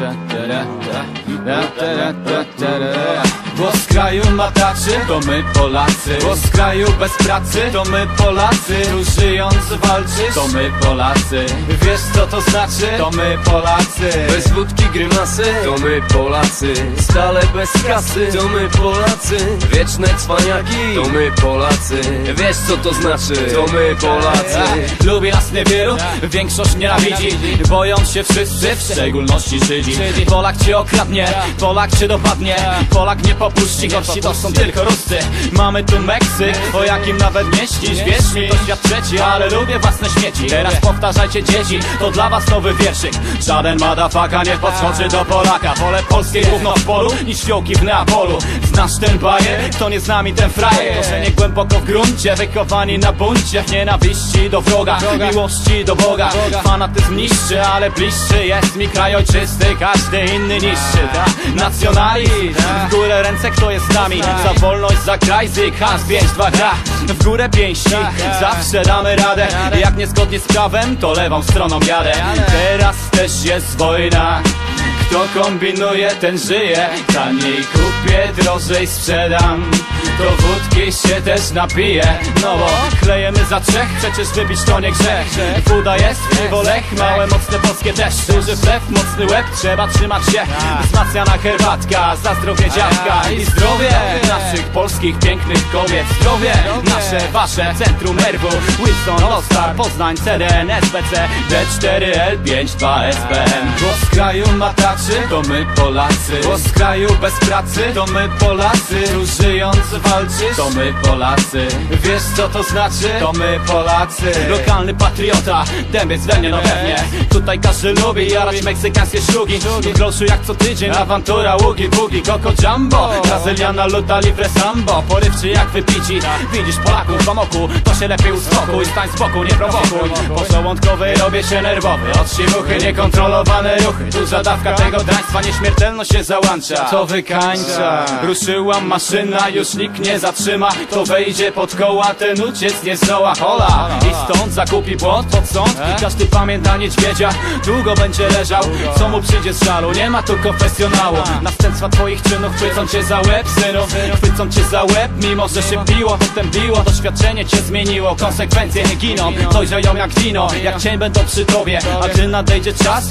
لا لا لا لا لا kraju mataczy, to my Polacy. Głos kraju bez pracy, to my Polacy. Tu żyjąc walczysz, to my Polacy. Wiesz co to znaczy, to my Polacy. Bez wódki grymasy, to my Polacy. Stale bez kasy, to my Polacy. Wieczne cwaniaki, to my Polacy. Wiesz co to znaczy, to my Polacy. Lubię nas niewielu, większość nienawidzi Boją się wszyscy, w szczególności Żydzi. Polak cię okradnie, Polak cię dopadnie Polak nie popuści, gorsi to są tylko Ruscy Mamy tu Meksyk, o jakim nawet nie śnisz. Wierz mi, to świat trzeci, ale lubię własne śmieci. Teraz powtarzajcie dzieci, to dla was nowy wierszyk. Żaden madafaka nie podskoczy do Polaka. Wolę polskie gówno w polu, niż fiołki w Neapolu. Znasz ten bajer? Kto nie z nami ten frajer. Korzenie głęboko w gruncie, wychowani na buncie nienawiści do wroga, miłości do Boga. Fanatyzm niszczy, ale bliższy jest mi kraj ojczysty Każdy inny niższy, ta nacjonalizm. W górę ręce, kto jest z nami. Za wolność, za kraj, zyk, has, pięć, dwa, W górę pięści, zawsze damy radę. Jak niezgodnie z prawem, to lewą stroną jadę. Teraz też jest wojna kto kombinuje, ten żyje. Taniej kupię, drożej sprzedam. To wódki się też napije. No bo klejemy za trzech, przecież wypić to nie grzech. Woda jest, piwo lech, małe mocne polskie też Duży wlew, mocny łeb, trzeba trzymać się. Wzmacniana herbatka, za zdrowie dziadka. I zdrowie naszych polskich pięknych kobiet. Zdrowie nasze, wasze, centrum nerwu Wilson, Lostar, Poznań, CDN, SBC D4L5, 2SPM Głos kraju mataczy, to my Polacy. Głos kraju bez pracy, to my Polacy. Żyjąc walczysz, to my Polacy. Wiesz co to znaczy? To my Polacy. Lokalny patriota, dębiec we mnie, no pewnie. Tutaj każdy lubi jarać meksykańskie szlugi W groszu jak co tydzień, awantura, ługi, bugi Coco Jumbo, brazyliana, luta, libre sambo. Porywczy jak wypici, widzisz Polaków w amoku To się lepiej uspokój, stań z boku, nie prowokuj. Pożołądkowy robię się nerwowy. Od siwuchy, niekontrolowane ruchy. Duża dawka tego draństwa, nieśmiertelność się załącza. To wykańcza? Ruszyła maszyna, już nikt nie zatrzyma. Kto wejdzie pod koła, ten uciec nie zdoła. Hola! I stąd zakupi błąd pod sąd. Każdy pamięta niedźwiedzia, długo będzie leżał. Co mu przyjdzie z żalu, nie ma tu konfesjonału. Następstwa twoich czynów chwycą cię za łeb, synu. Chwycą cię za łeb, mimo że się biło Potem biło, doświadczenie cię zmieniło Konsekwencje nie giną, dojrzeją jak wino Jak cień będą przy tobie, a gdy nadejdzie czas